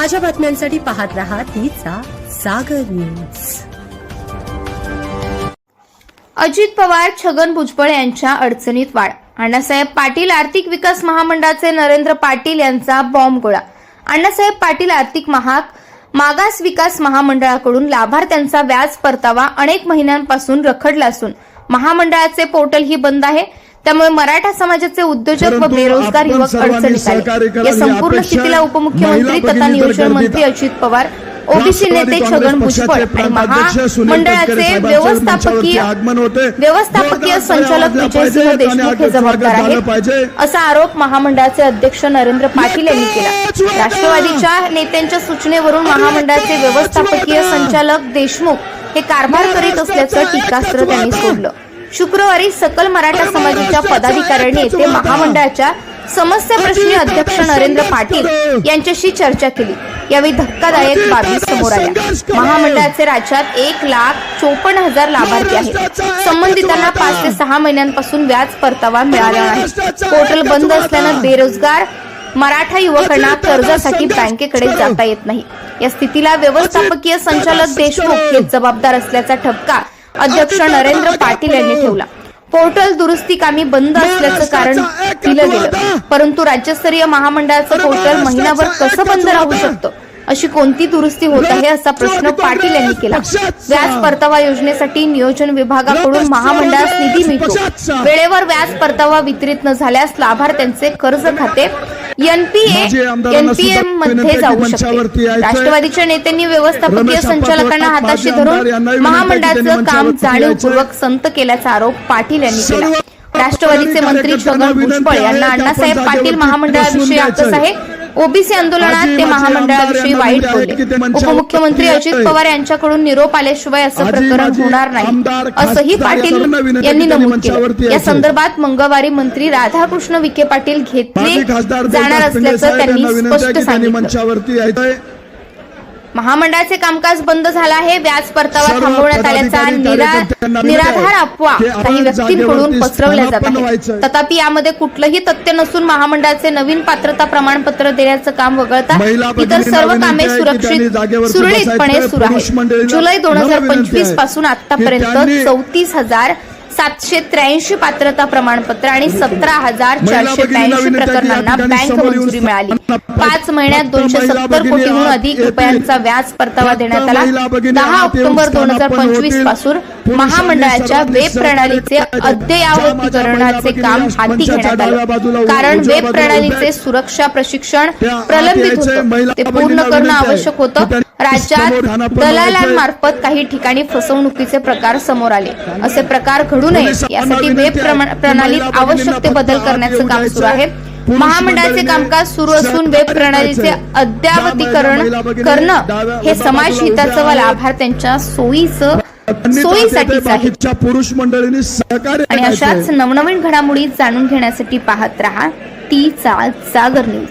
ताज्या बातम्यांसाठी पाहत राहा तिचा सागर न्यूज. अजित पवार छगन भुजबळ यांच्या अडचणीत वाढ. अण्णासाहेब पाटील आर्थिक विकास महामंडळाचे नरेंद्र पाटील यांचा बॉम्ब गोळा. अण्णासाहेब पाटील आर्थिक महाग मागास विकास महामंडळाकडून लाभार्थ्यांचा व्याज परतावा अनेक महिन्यांपासून रखडला असून महामंडळाचे पोर्टलही बंद आहे. त्यामुळे मराठा समाजाचे उद्योजक व बेरोजगार युवक अडचणीत आले. या संपूर्ण स्थितीला उपमुख्यमंत्री तथा नियोजन मंत्री. अजित पवार ओबीसी नेते छगन भुजबळ आणि महामंडळाचे व्यवस्थापकीय व्यवस्थापकीय संचालक विजयसिंह देशमुख हे जबाबदार आहेत. असा आरोप महामंडळाचे अध्यक्ष नरेंद्र पाटील यांनी केला. राष्ट्रवादीच्या नेत्यांच्या सूचनेवरून महामंडळाचे व्यवस्थापकीय संचालक देशमुख हे कारभार करीत असल्याचं टीकास्त्र त्यांनी सोडलं. शुक्रवारी सकल मराठा समाजाच्या पदाधिकाऱ्यांनी येथे महामंडळाच्या समस्या प्रश्नी अध्यक्ष नरेंद्र पाटील यांच्याशी चर्चा केली. यावेळी धक्कादायक बाबी समोर आल्या. महामंडळाचे राज्यात एक लाख चोपन्न हजार लाभार्थी आहेत. संबंधितांना पाच ते सहा महिन्यांपासून व्याज परतावा मिळाला नाही. पोर्टल बंद असल्यानं बेरोजगार मराठा युवकांना कर्जासाठी बँकेकडे जाता येत नाही. या स्थितीला व्यवस्थापकीय संचालक देशमुख हे जबाबदार असल्याचा ठपका अध्यक्ष नरेंद्र पाटील यांनी ठेवला. पोर्टल दुरुस्ती कामी बंद असल्याचं कारण दिलं गेलं. परंतु राज्यस्तरीय महामंडळाचं पोर्टल महिनाभर कसं बंद राहू शकतं? अशी कोणती दुरुस्ती होत आहे असा प्रश्न पाटील यांनी केला. व्याज परतावा योजनेसाठी नियोजन विभागाकडून महामंडळास निधी मिळतो. वेळेवर व्याज परतावा वितरित न झाल्यास लाभार्थ्यांचे कर्ज खाते एनपीए माजी आमदारांना एनपीए सुद्धा मध्ये जाऊ शकते. राष्ट्रवादीच्या नेत्यांनी व्यवस्थापकीय संचालकांना हाताशी धरून महामंडळाचं काम जाणीवपूर्वक संत केल्याचा आरोप पाटील यांनी केला. राष्ट्रवादीचे मंत्री छगन भुजबळ यांना अण्णासाहेब पाटील महामंडळाविषयी आकस आहे. ओबीसी आंदोलनात ते महामंडळाविषयी वाईट बोलले उपमुख्यमंत्री अजित. पवार यांच्याकडून निरोप आल्याशिवाय असं प्रकरण होणार नाही असंही पाटील यांना नमूद केलं या. संदर्भात मंगळवारी मंत्री राधाकृष्ण विखे पाटील घेतले जाणार असल्याचं त्यांनी स्पष्ट सांगितलं महामंडळाचे कामकाज बंद झालं आहे. व्याज परतावा थांबवण्यात आल्याचा निरा- आहे. निराधार अफवा काही व्यक्तींकडून पसरवल्या जात आहेत. व्हायचं. तथापि यामध्ये कुठलंही तथ्य नसून महामंडळाचे नवीन पात्रता प्रमाणपत्र देण्याचं काम वगळता इतर सर्व कामे आहे सुरक्षित सुरळीतपणे. सुरू आहे. मंडळींना जुलै दोन हजार पंचवीस आहे पासून आतापर्यंत चौतीस हजार सातशे त्र्याऐंशी पात्रता प्रमाणपत्र आणि सतरा हजार चारशे आहे या प्रकरणांना बँक मंजुरी मिळाली. पाच महिन्यात दोनशे सत्तर कोटीहून अधिक. रुपयांचा व्याज परतावा देण्यात आला. दहा ऑक्टोबर दोन हजार पंचवीस. पासून महामंडळाच्या वेब प्रणालीचे अद्ययावतीकरणाचे काम हाती घेण्यात आलं. कारण वेब प्रणालीचे सुरक्षा प्रशिक्षण प्रलंबित. होतं. ते पूर्ण करणं आवश्यक होतं. राज्यात दलालांमार्फत काही ठिकाणी फसवणुकीचे प्रकार समोर आले. असे प्रकार घडू नये यासाठी वेब प्रणालीत आवश्यक ते बदल करण्याचं काम सुरू आहे. महामंडळाचे कामकाज सुरू असून वेब प्रणालीचे अद्यावतीकरण करणं हे समाज हिताचं व लाभार्थ्यांच्या सोयीचं सोयीसाठीच आहे. पुरुष मंडळींनी सहकार्य आणि. अशाच नवनवीन घडामोडी जाणून घेण्यासाठी पाहत रहा. ती चाल जागर न्यूज.